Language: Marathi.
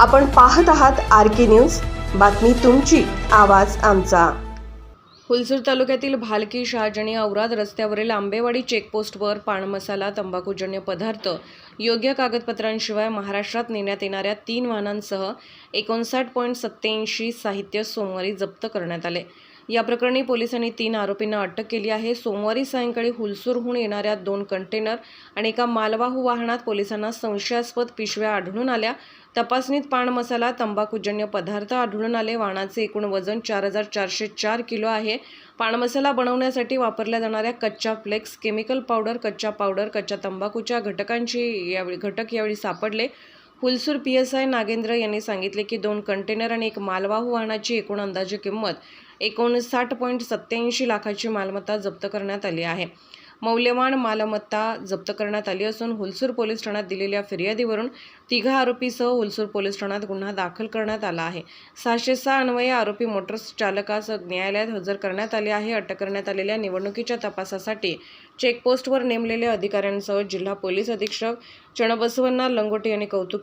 आपण पाहत आहात आर के न्यूज. बातमी तुमची आवाज आमचा. हुलसूर तालुक्यातील भालकी शहाजणी औराद रस्त्यावरील आंबेवाडी चेकपोस्टवर पानमसाला तंबाखूजन्य पदार्थ योग्य कागदपत्रांशिवाय महाराष्ट्रात नेण्यात येणाऱ्या तीन वाहनांसह एकोणसाठ पॉईंट सत्त्याऐंशी साहित्य सोमवारी जप्त करण्यात आले. या प्रकरणी पोलिसांनी तीन आरोपींना अटक केली आहे. सोमवारी सायंकाळी हुलसूरहून येणाऱ्या दोन कंटेनर आणि एका मालवाहू वाहनात पोलिसांना संशयास्पद पिशव्या आढळून आल्या. तपासणीत पान मसाला तंबाखूजन्य पदार्थ आढळून आले. वाहनाचे एकूण वजन चार हजार चारशे चार किलो आहे. पाणमसाला बनवण्यासाठी वापरल्या जाणाऱ्या कच्च्या फ्लेक्स केमिकल पावडर कच्च्या पावडर कच्च्या तंबाखूच्या घटकांची यावेळी घटक यावेळी सापडले. Hulsur P S I Nagendra यांनी सांगितले की दोन कंटेनर आणि एक मालवाहू वाहनाची एकूण अंदाजे किंमत एकोणसाठ पॉईंट सत्त्याऐंशी लाखाची मालमत्ता जप्त करण्यात आली आहे. मौल्यवान मालमत्ता जप्त करण्यात आली असून हुलसूर पोलीस ठाण्यात दिलेल्या फिर्यादीवरून तिघा आरोपीसह हुलसूर पोलीस ठाण्यात गुन्हा दाखल करण्यात आला आहे. सहाशे सहा अन्वये आरोपी मोटर्स चालकास न्यायालयात हजर करण्यात आले आहे. अटक करण्यात आलेल्या निवडणुकीच्या तपासासाठी चेकपोस्टवर नेमलेल्या अधिकाऱ्यांसह जिल्हा पोलीस अधीक्षक चणबसवन्ना लंगोटे यांनी कौतुक केले.